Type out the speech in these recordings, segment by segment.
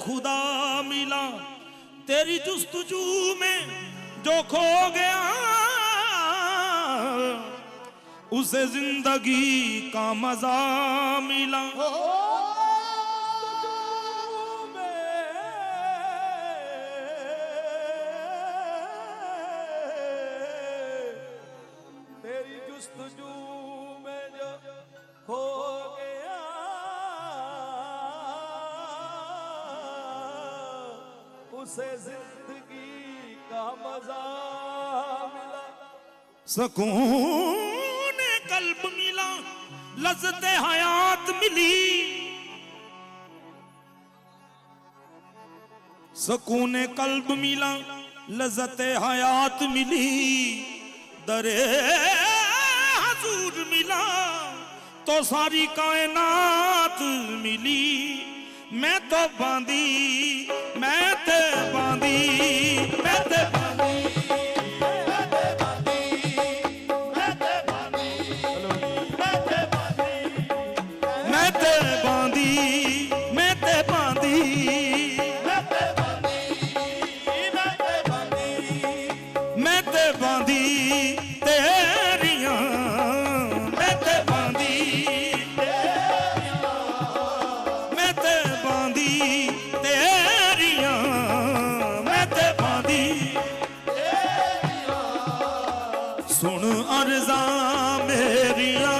खुदा मिला तेरी जुस्तजू में जो खो गया उसे जिंदगी का मजा मिला ਸਕੂਨ ਕਲਬ ਮਿਲਾ ਲਜ਼ਤ ਹਯਾਤ ਮਿਲੀ। ਸਕੂਨ ਕਲਬ ਮਿਲਾ ਲਜ਼ਤ ਹਯਾਤ ਮਿਲੀ। ਦਰੇ ਹਜ਼ੂਰ ਮਿਲਾ, ਤੋ ਸਾਰੀ ਕਾਇਨਾਤ ਮਿਲੀ। ਮੈਂ ਤੋ ਬਾਂਦੀ ਮੈਂ ਤੇ ਬਾਂਦੀ, ਮੈਂ ਤੇ ਸੁਣ ਅਰਜ਼ਾਂ ਮੇਰੀਆਂ।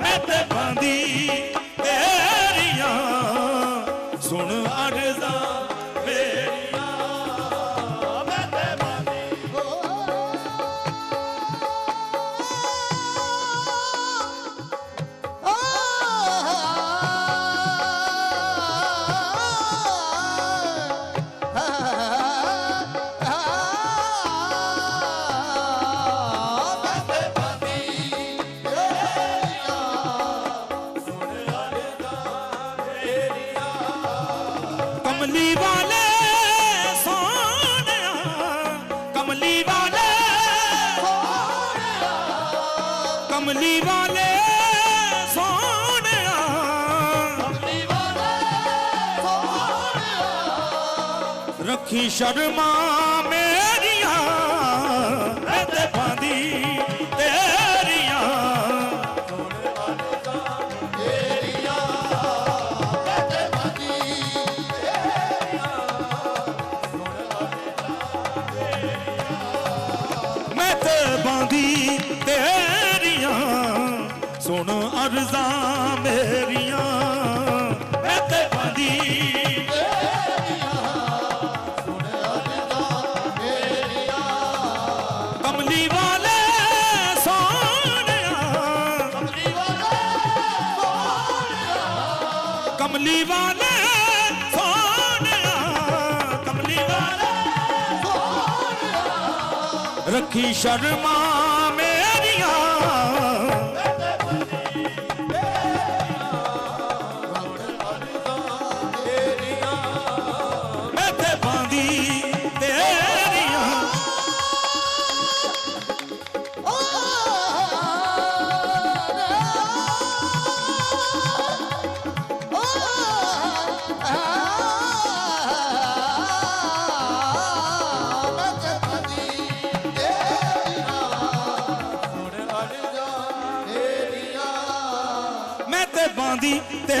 ਮੈਂ ਤੇ ਬੰਦੀ ਰੱਖੀ ਸ਼ਰਮਾ ਮੇਰੀਆਂ ਕਮਲੀ ਵਾਲੇ ਸੋਹਣਿਆ ਕਮਲੀ ਵਾਲੇ ਰੱਖੀ ਸ਼ਰਮਾ।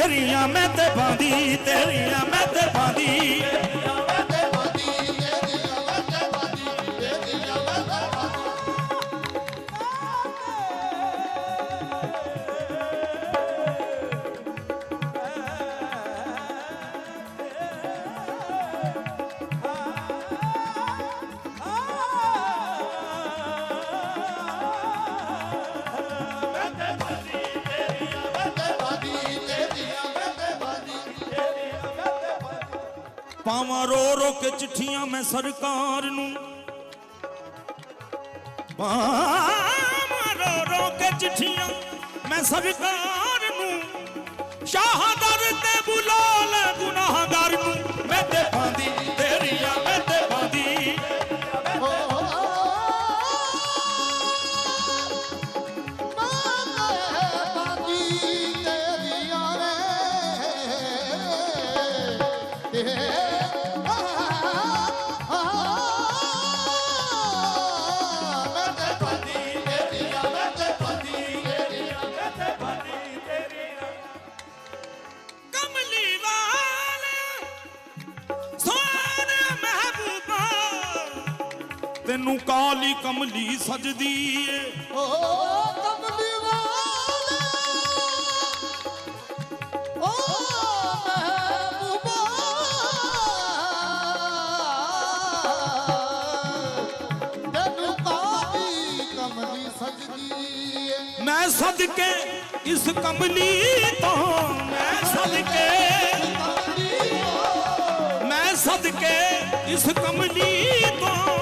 ਤੇਰੀਆਂ ਮੈਂ ਤੇ ਬਾਂਦੀ ਤੇਰੀਆਂ ਮੈਂ ਤੇ ਬਾਂਦੀ। ਸਰਕਾਰ ਨੂੰ। ਪਾਵਾਂ ਰੋ ਕੇ ਚਿੱਠੀਆਂ ਮੈਂ ਸਭ ਸਜਦੀ ਏ। ਓ ਕਮਲੀ ਵਾਲਾ। ਓ ਮਹਿਬੂਬਾ। ਤੈਨੂੰ ਕਾਲੀ ਕਮਲੀ ਸਜਦੀ ਏ? ਮੈਂ ਸਦਕੇ ਇਸ ਕਮਲੀ ਤੋਂ ਮੈਂ ਸਦਕੇ ਮੈਂ ਸਦਕੇ ਇਸ ਕਮਲੀ ਤੋਂ।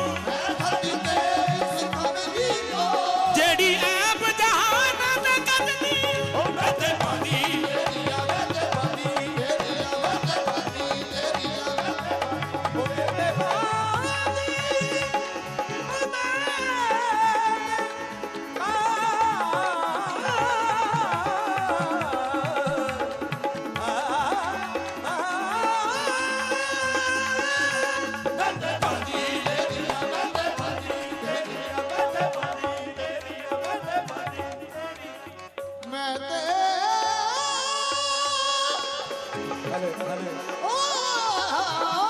ਮੈਂ ਤੇ ਹਲੇ ਹਲੇ ਮੈਂ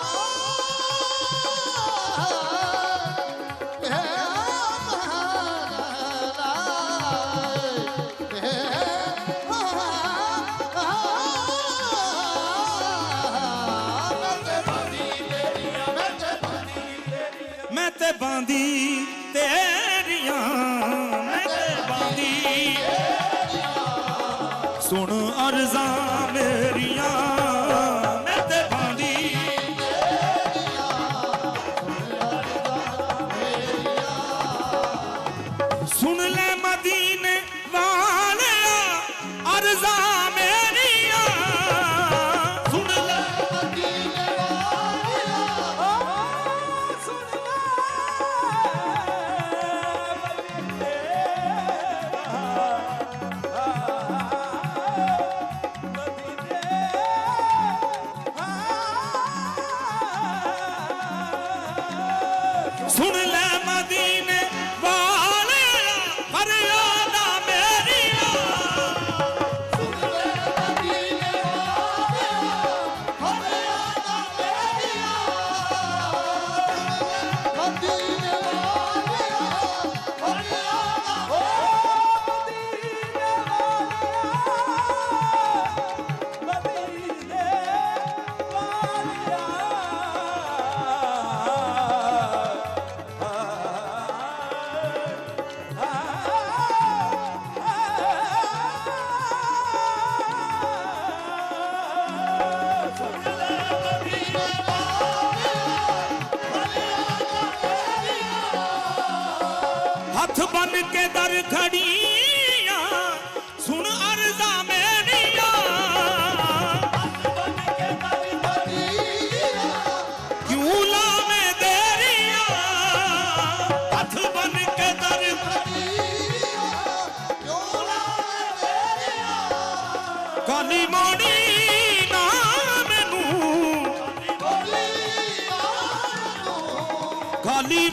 ਕਾਲੀ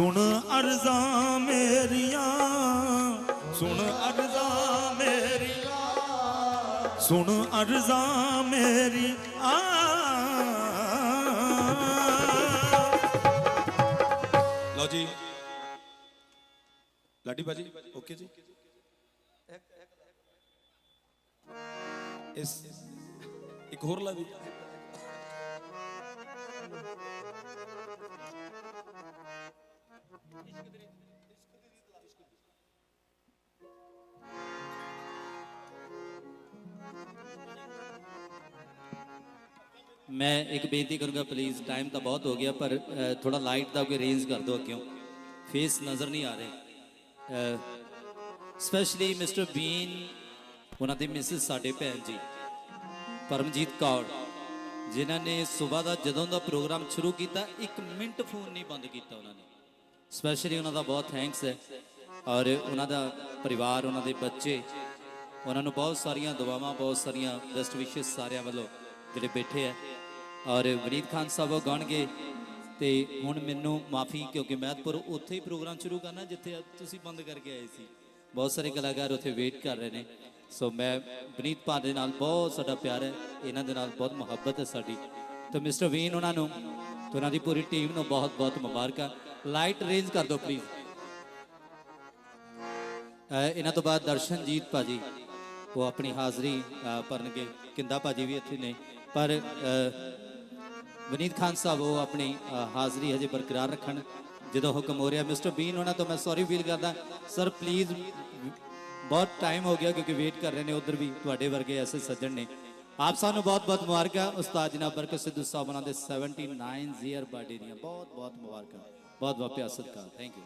ਸੁਣ ਅਰਜ਼ਾਂ ਮੇਰੀਆਂ, ਸੁਣ ਅਰਜ਼ਾਂ ਮੇਰੀਆਂ, ਸੁਣ ਅਰਜ਼ਾਂ ਮੇਰੀ ਆ ਲਓ ਜੀ। ਲਾਡੀ ਬਾਜੀ ਓਕੇ ਜੀ। ਇਸ, ਇੱਕ ਹੋਰ ਲਾ ਦੀ ਮੈਂ ਇੱਕ ਬੇਨਤੀ ਕਰੂੰਗਾ ਪਲੀਜ਼ ਟਾਈਮ ਤਾਂ ਬਹੁਤ ਹੋ ਗਿਆ, ਪਰ ਥੋੜਾ ਲਾਈਟ ਦਾ ਕੋਈ ਰੇਂਜ ਕਰ ਦਿਓ ਕਿਉਂ ਫੇਸ ਨਜ਼ਰ ਨਹੀਂ ਆ ਰਹੇ। ਸਪੈਸ਼ਲੀ ਮਿਸਟਰ ਬੀਨ ਉਹਨਾਂ ਦੇ ਮਿਸਿਸ ਸਾਡੇ ਭੈਣ ਜੀ, ਪਰਮਜੀਤ ਕੌਰ, ਜਿਨ੍ਹਾਂ ਨੇ ਸਵੇਰ ਦਾ ਜਦੋਂ ਦਾ ਪ੍ਰੋਗਰਾਮ ਸ਼ੁਰੂ ਕੀਤਾ 1 ਮਿੰਟ ਫੋਨ ਨਹੀਂ ਬੰਦ ਕੀਤਾ ਉਹਨਾਂ ਨੇ। ਸਪੈਸ਼ਲੀ ਉਹਨਾਂ ਦਾ ਬਹੁਤ ਥੈਂਕਸ ਹੈ ਔਰ ਉਹਨਾਂ ਦਾ ਪਰਿਵਾਰ, ਉਹਨਾਂ ਦੇ ਬੱਚੇ, ਉਹਨਾਂ ਨੂੰ ਬਹੁਤ ਸਾਰੀਆਂ ਦੁਆਵਾਂ, ਬਹੁਤ ਸਾਰੀਆਂ ਬੈਸਟ ਵਿਸ਼ੇਸ ਸਾਰਿਆਂ ਵੱਲੋਂ ਜਿਹੜੇ ਬੈਠੇ ਆ ਔਰ ਵਨੀਤ ਖਾਨ ਸਾਹਿਬ ਉਹ ਗਾਉਣਗੇ ਤੇ ਹੁਣ ਮੈਨੂੰ ਮਾਫੀ ਕਿਉਂਕਿ ਮਹਿਤਪੁਰ ਉੱਥੇ ਹੀ ਪ੍ਰੋਗਰਾਮ ਸ਼ੁਰੂ ਕਰਨਾ ਜਿੱਥੇ ਤੁਸੀਂ ਬੰਦ ਕਰਕੇ ਆਏ ਸੀ। ਬਹੁਤ ਸਾਰੇ ਕਲਾਕਾਰ ਉੱਥੇ ਵੇਟ ਕਰ ਰਹੇ ਨੇ। ਸੋ ਮੈਂ ਵਨੀਤ ਭਾ ਦੇ ਨਾਲ ਬਹੁਤ ਸਾਡਾ ਪਿਆਰ ਹੈ, ਇਹਨਾਂ ਦੇ ਨਾਲ ਬਹੁਤ ਮੁਹੱਬਤ ਹੈ ਸਾਡੀ। ਤੇ ਮਿਸਟਰ ਵੀਨ ਉਹਨਾਂ ਨੂੰ, ਤੇ ਉਹਨਾਂ ਦੀ ਪੂਰੀ ਟੀਮ ਨੂੰ ਬਹੁਤ ਬਹੁਤ ਮੁਬਾਰਕਾਂ। ਲਾਈਟ ਰੇਂਜ ਕਰ ਦਿਓ ਪਲੀਜ਼ ਇਹਨਾਂ ਤੋਂ ਬਾਅਦ ਦਰਸ਼ਨਜੀਤ ਭਾਜੀ ਉਹ ਆਪਣੀ ਹਾਜ਼ਰੀ ਭਰਨਗੇ। ਕਿੰਦਾ ਭਾਜੀ ਵੀ ਇੱਥੇ ਨੇ। ਪਰ ਅ, ਵਨੀਤ ਖਾਨ ਸਾਹਿਬ ਉਹ ਆਪਣੀ ਹਾਜ਼ਰੀ ਹਜੇ ਬਰਕਰਾਰ ਰੱਖਣ। ਜਦੋਂ ਹੁਕਮ ਹੋ ਰਿਹਾ ਮਿਸਟਰ ਬੀਨ ਉਹਨਾਂ ਤੋਂ ਮੈਂ ਸੌਰੀ ਫੀਲ ਕਰਦਾ। ਸਰ ਪਲੀਜ਼ ਬਹੁਤ ਟਾਈਮ ਹੋ ਗਿਆ ਕਿਉਂਕਿ ਵੇਟ ਕਰ ਰਹੇ ਨੇ। ਉਧਰ ਵੀ ਤੁਹਾਡੇ ਵਰਗੇ ਐਸੇ ਸੱਜਣ ਨੇ। ਆਪ ਸਾਨੂੰ ਬਹੁਤ ਬਹੁਤ ਮੁਬਾਰਕਾਂ। ਉਸਤਾਦ ਜਨਾਬ ਬਰਕਤ ਸਿੱਧੂ ਸਾਹਿਬ ਉਹਨਾਂ ਦੇ 79 ਈਅਰ ਬਰਥਡੇ ਦੀਆਂ ਬਹੁਤ ਬਹੁਤ ਮੁਬਾਰਕਾਂ। ਬਹੁਤ ਬਹੁਤ ਪਿਆਰ ਸਤਿਕਾਰ ਥੈਂਕ ਯੂ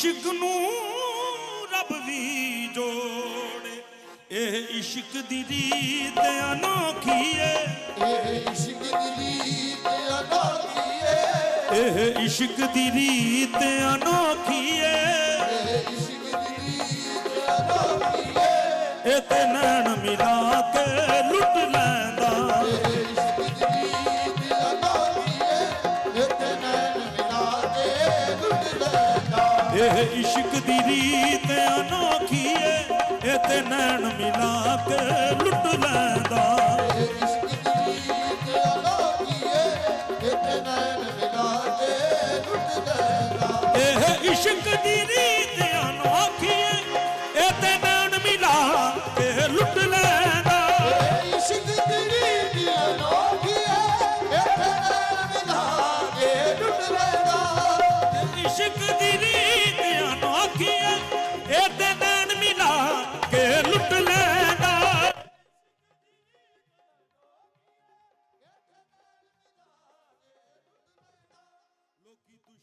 ਇਸ਼ਕ ਨੂੰ ਰੱਬ ਵੀ ਜੋੜੇ। ਇਹ ਇਸ਼ਕ ਦੀ ਰੀਤ ਅਨੋਖੀ ਏ। ਇਹ ਇਸ਼ਕ ਦੀ ਰੀਤ ਅਨੋਖੀ ਏ। ਇਹ ਇਸ਼ਕ ਦੀ ਰੀਤ ਅਨੋਖੀ ਏ। ਇਹ ਇਸ਼ਕ ਦੀ ਰੀਤ ਅਨੋਖੀ ਏ ਇਹ ਤੇ ਨੈਣ ਮਿਲਾ ਕੇ ਲੁੱਟ ਲੈਂਦਾ। ਇਹ ਇਸ਼ਕ ਦੀ ਰੀਤ ਅਨੋਖੀ ਏ ਇੱਥੇ ਨੈਣ ਮਿਲਾ ਕੇ ਲੁੱਟ ਲੈਂਦਾ। ਇਹ ਇਸ਼ਕ ਦੀ ਰੀਤ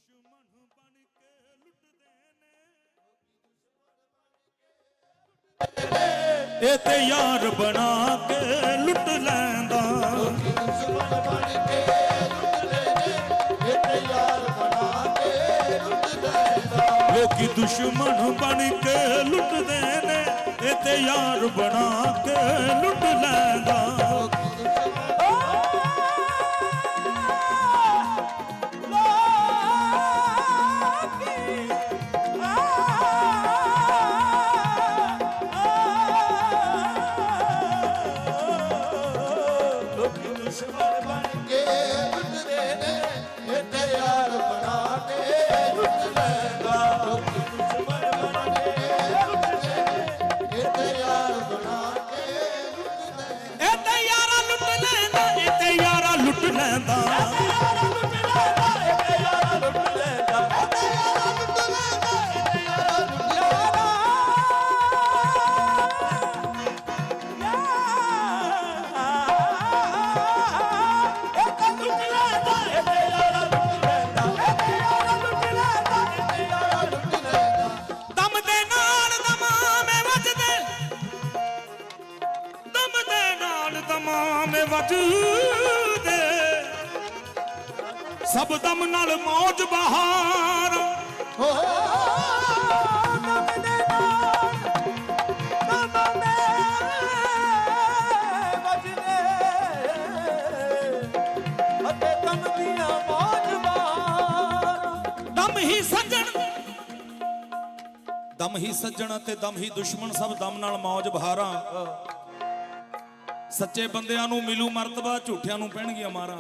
ਦੁਸ਼ਮਣ ਬਣ ਕੇ ਲੁੱਟਦੇ ਨੇ। ਇਹ ਤੇ ਯਾਰ ਬਣਾ ਕੇ ਲੁੱਟ ਲੈਂਦਾ। ਦੁਸ਼ਮਣ ਬਣ ਕੇ ਲੁੱਟਦੇ ਨੇ। ਇੱਥੇ ਯਾਰ ਬਣਾ ਕੇ ਲੁੱਟ ਲੈਂਦਾ। ਲੋਕੀ ਦੁਸ਼ਮਣ ਬਣ ਕੇ ਲੁੱਟਦੇ ਨੇ। ਇਹ ਤੇ ਯਾਰ ਬਣਾ ਕੇ ਲੁੱਟ ਲੈਂਦਾ। ਦਮ ਹੀ ਸੱਜਣ ਤੇ ਦਮ ਹੀ ਦੁਸ਼ਮਣ ਸਭ ਦਮ ਨਾਲ ਮੌਜ ਬਹਾਰਾਂ। ਸੱਚੇ ਬੰਦਿਆਂ ਨੂੰ ਮਿਲੂ ਮਰਤਬਾ, ਝੂਠਿਆਂ ਨੂੰ ਪੈਣਗੀਆਂ ਮਾਰਾਂ।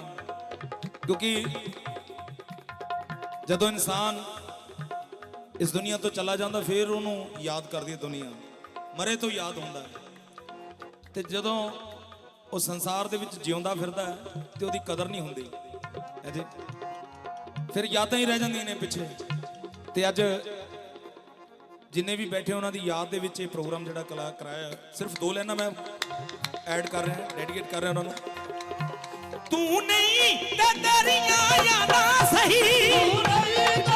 ਕਿਉਂਕਿ ਜਦੋਂ ਇਨਸਾਨ ਇਸ ਦੁਨੀਆ ਤੋਂ ਚਲਾ ਜਾਂਦਾ, ਫਿਰ ਉਹਨੂੰ ਯਾਦ ਕਰਦੀ ਹੈ ਦੁਨੀਆ। ਮਰੇ ਤੋਂ ਯਾਦ ਹੁੰਦਾ ਤੇ ਜਦੋਂ ਉਹ ਸੰਸਾਰ ਦੇ ਵਿੱਚ ਜਿਉਂਦਾ ਫਿਰਦਾ ਤੇ ਉਹਦੀ ਕਦਰ ਨਹੀਂ ਹੁੰਦੀ। ਹੈ ਫਿਰ ਯਾਦਾਂ ਹੀ ਰਹਿ ਜਾਂਦੀਆਂ ਨੇ ਪਿੱਛੇ। ਤੇ ਅੱਜ ਜਿੰਨੇ ਵੀ ਬੈਠੇ ਉਹਨਾਂ ਦੀ ਯਾਦ ਦੇ ਵਿੱਚ ਇਹ ਪ੍ਰੋਗਰਾਮ ਜਿਹੜਾ ਕਲਾ ਕਰਾਇਆ ਸਿਰਫ ਦੋ ਲਾਈਨਾਂ ਮੈਂ ਐਡ ਕਰ ਰਿਹਾ ਡੈਡੀਕੇਟ ਕਰ ਰਿਹਾ ਉਹਨਾਂ ਨੂੰ। ਤੂੰ ਨਹੀਂ ਤੇ ਤੇਰੀਆਂ ਯਾਦਾਂ ਸਹੀ।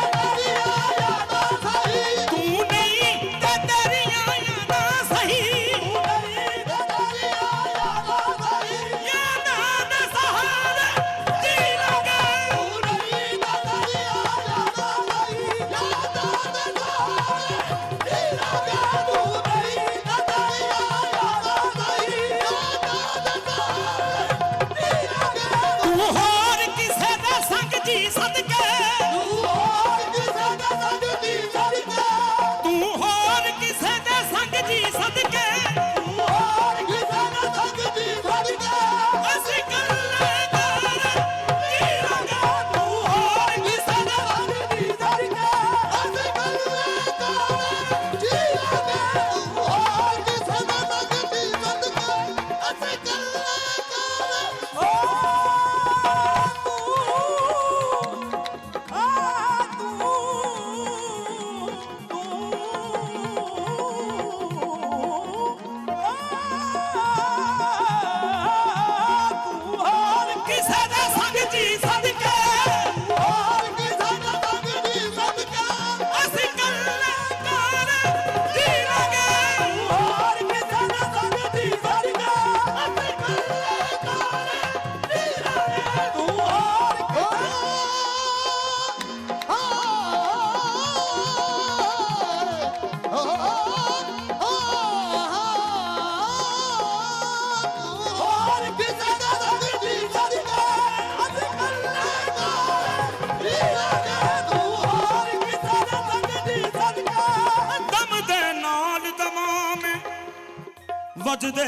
ਵੱਜਦੇ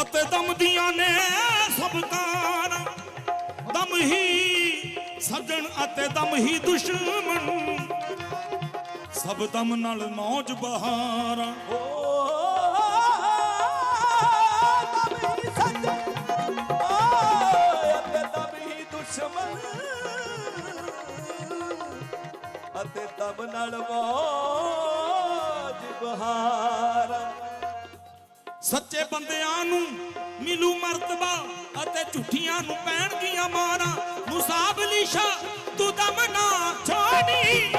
ਅਤੇ ਦਮ ਦੀਆਂ ਨੇ ਸਭ ਤਾਰਾਂ ਦਮ ਹੀ ਸੱਜਣ ਅਤੇ ਦਮ ਹੀ ਦੁਸ਼ਮਣ। ਸਭ ਦਮ ਨਾਲ ਮੌਜ ਬਹਾਰਾਂ। ਅਤੇ ਤਬ ਨਾਲ ਮੌਜ ਬਹਾਰ ਸੱਚੇ ਬੰਦਿਆਂ ਨੂੰ ਮਿਲੂ ਮਰਤਬਾ ਅਤੇ ਝੂਠੀਆਂ ਨੂੰ ਪੈਣਗੀਆਂ ਮਾਰਾਂ। ਮੁਸਾਬਲੀ ਸ਼ਾ ਤੂੰ ਦਮਨਾ ਛੋੜੀ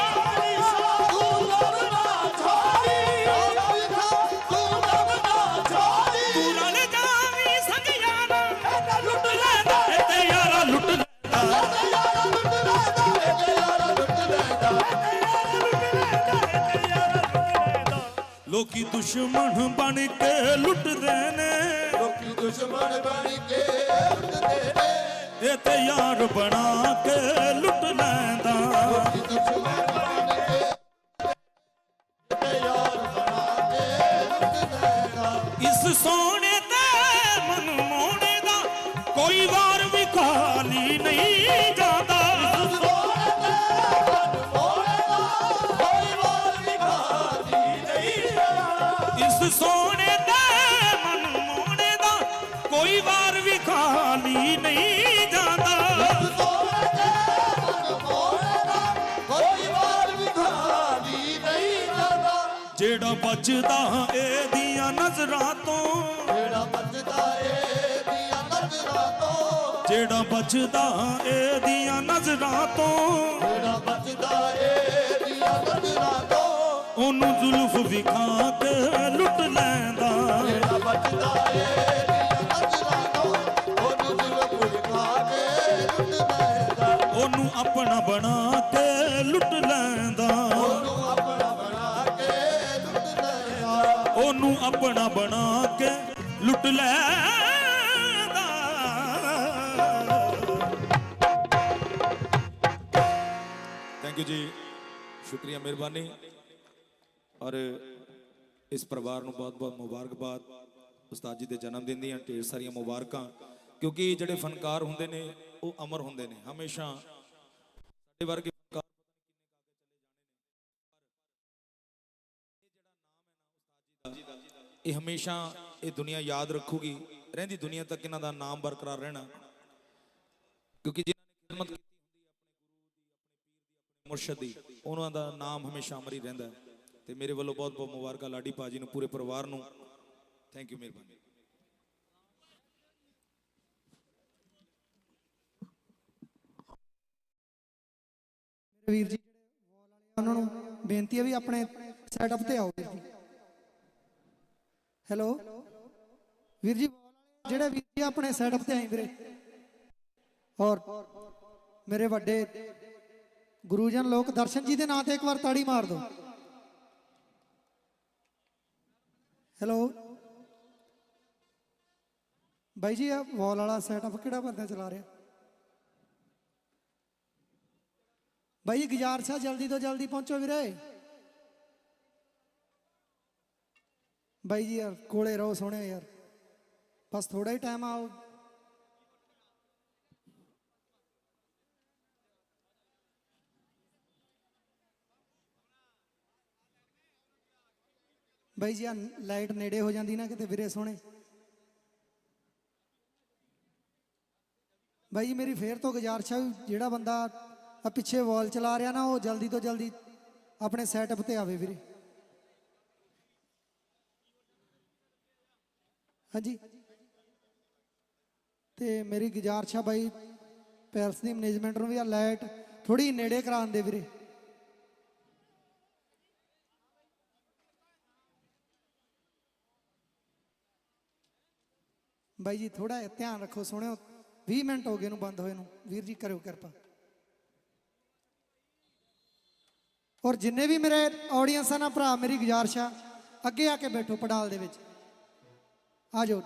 ਲੋਕੀ ਦੁਸ਼ਮਣ ਬਣ ਕੇ ਲੁੱਟਦੇ ਨੇ। ਲੋਕੀ ਦੁਸ਼ਮਣ ਬਣ ਕੇ ਲੁੱਟਦੇ ਨੇ। ਇਹ ਤੇ ਯਾਰ ਬਣਾ ਕੇ ਲੁੱਟ ਲੈਂਦਾ। ਬਚਦਾ ਇਹਦੀਆਂ ਨਜ਼ਰਾਂ ਤੋਂ। ਜਿਹੜਾ ਬਚਦਾ ਏ ਦੀਆਂ ਨਜ਼ਰਾਂ ਤੋਂ। ਜਿਹੜਾ ਬਚਦਾ ਇਹਦੀਆਂ ਨਜ਼ਰਾਂ ਤੋਂ। ਜਿਹੜਾ ਬਚਦਾ ਏ ਦੀਆਂ ਨਜ਼ਰਾਂ ਤੋਂ। ਉਹਨੂੰ ਜ਼ੁਲਫ ਵਿਖਾ ਕੇ ਲੁੱਟ ਲੈਂਦਾ। ਜਿਹੜਾ ਬਚਦਾ ਏ ਲੁੱਟ ਲੈਂਦਾ ਥੈਂਕ ਯੂ ਜੀ। ਸ਼ੁਕਰੀਆ, ਮਿਹਰਬਾਨੀ। ਔਰ ਇਸ ਪਰਿਵਾਰ ਨੂੰ ਬਹੁਤ-ਬਹੁਤ ਮੁਬਾਰਕਬਾਦ। ਉਸਤਾਦ ਜੀ ਦੇ ਜਨਮ ਦਿਨ ਦੀਆਂ ਢੇਰ ਸਾਰੀਆਂ ਮੁਬਾਰਕਾਂ। ਕਿਉਂਕਿ ਜਿਹੜੇ ਫਨਕਾਰ ਹੁੰਦੇ ਨੇ, ਉਹ ਅਮਰ ਹੁੰਦੇ ਨੇ। ਹਮੇਸ਼ਾ ਸਾਡੇ ਵਰਗੇ ਇਹ ਹਮੇਸ਼ਾ ਇਹ ਦੁਨੀਆ ਯਾਦ ਰੱਖੂਗੀ, ਰਹਿੰਦੀ ਦੁਨੀਆ ਤੱਕ ਇਹਨਾਂ ਦਾ ਨਾਮ ਬਰਕਰਾਰ ਰਹਿਣਾ। ਕਿਉਂਕਿ ਜਿਨ੍ਹਾਂ ਨੇ ਖਿਦਮਤ ਕੀਤੀ ਮੁਰਸ਼ਦ ਦੀ, ਉਹਨਾਂ ਦਾ ਨਾਮ ਹਮੇਸ਼ਾ ਅਮਰ ਹੀ ਰਹਿੰਦਾ ਤੇ ਮੇਰੇ ਵੱਲੋਂ ਬਹੁਤ ਬਹੁਤ ਮੁਬਾਰਕਾਂ ਲਾਡੀ ਭਾਜੀ ਨੂੰ, ਪੂਰੇ ਪਰਿਵਾਰ ਨੂੰ। ਥੈਂਕ ਯੂ ਮਿਹਰਬਾਨੀ। ਵੀਰ ਜੀ, ਉਹਨਾਂ ਨੂੰ ਬੇਨਤੀ ਹੈ ਵੀ ਆਪਣੇ ਸੈਟਅਪ ਤੇ ਆਓ ਵੀਰ ਜੀ। ਹੈਲੋ ਵੀਰ ਜੀ, ਜਿਹੜੇ ਵੀਰ ਜੀ ਆਪਣੇ ਸੈਟਅਪ ਤੇ ਆਏ ਵੀਰੇ। ਔਰ ਮੇਰੇ ਵੱਡੇ ਗੁਰੂਜਨ ਲੋਕ, ਦਰਸ਼ਨ ਜੀ ਦੇ ਨਾਂ ਤੇ ਇੱਕ ਵਾਰ ਤਾੜੀ ਮਾਰ ਦਿਓ। ਹੈਲੋ ਬਾਈ ਜੀ ਆ ਵਾਲ ਵਾਲਾ ਸੈਟਅਪ ਕਿਹੜਾ ਬੰਦਾ ਚਲਾ ਰਿਹਾ? ਬਾਈ ਜੀ ਗੁਜ਼ਾਰਿਸ਼ ਆ ਜਲਦੀ ਤੋਂ ਜਲਦੀ ਪਹੁੰਚੋ ਵੀਰੇ। ਬਾਈ ਜੀ, ਯਾਰ ਕੋਲੇ ਰਹੋ, ਸੋਹਣੇ ਯਾਰ। ਬਸ ਥੋੜਾ ਹੀ ਟਾਈਮ ਆਓ। ਬਾਈ ਜੀ ਆ ਲਾਈਟ ਨੇੜੇ ਹੋ ਜਾਂਦੀ ਨਾ ਕਿਤੇ ਵੀਰੇ ਸੋਹਣੇ। ਬਾਈ ਜੀ, ਮੇਰੀ ਫੇਰ ਤੋਂ ਗੁਜ਼ਾਰਿਸ਼ ਆ ਵੀ ਜਿਹੜਾ ਬੰਦਾ ਆ ਪਿੱਛੇ ਵਾਲ ਚਲਾ ਰਿਹਾ ਨਾ, ਉਹ ਜਲਦੀ ਤੋਂ ਜਲਦੀ ਆਪਣੇ ਸੈਟਅਪ ਤੇ ਆਵੇ ਵੀਰੇ। ਹਾਂਜੀ। ਤੇ ਮੇਰੀ ਗੁਜ਼ਾਰਿਸ਼ ਆ ਬਾਈ, ਪੈਲਸ ਦੀ ਮੈਨੇਜਮੈਂਟ ਨੂੰ ਵੀ ਆ ਲਾਈਟ ਥੋੜੀ ਨੇੜੇ ਕਰਾਉਣ ਦੇ ਵੀਰੇ। ਬਾਈ ਜੀ ਥੋੜਾ ਧਿਆਨ ਰੱਖੋ, ਸੁਣਿਓ। 20 ਮਿੰਟ ਹੋ ਗਏ ਨੂੰ ਬੰਦ ਹੋਏ ਨੂੰ। ਵੀਰ ਜੀ, ਕਰਿਓ ਕਿਰਪਾ। ਔਰ ਜਿੰਨੇ ਵੀ ਮੇਰੇ ਆਡੀਅנס ਆ ਨਾ ਭਰਾ, ਮੇਰੀ ਗੁਜ਼ਾਰਿਸ਼ ਆ, ਅੱਗੇ ਆ ਕੇ ਬੈਠੋ ਪੜਾਲ ਦੇ ਵਿੱਚ। ਆ ਜਾਓ।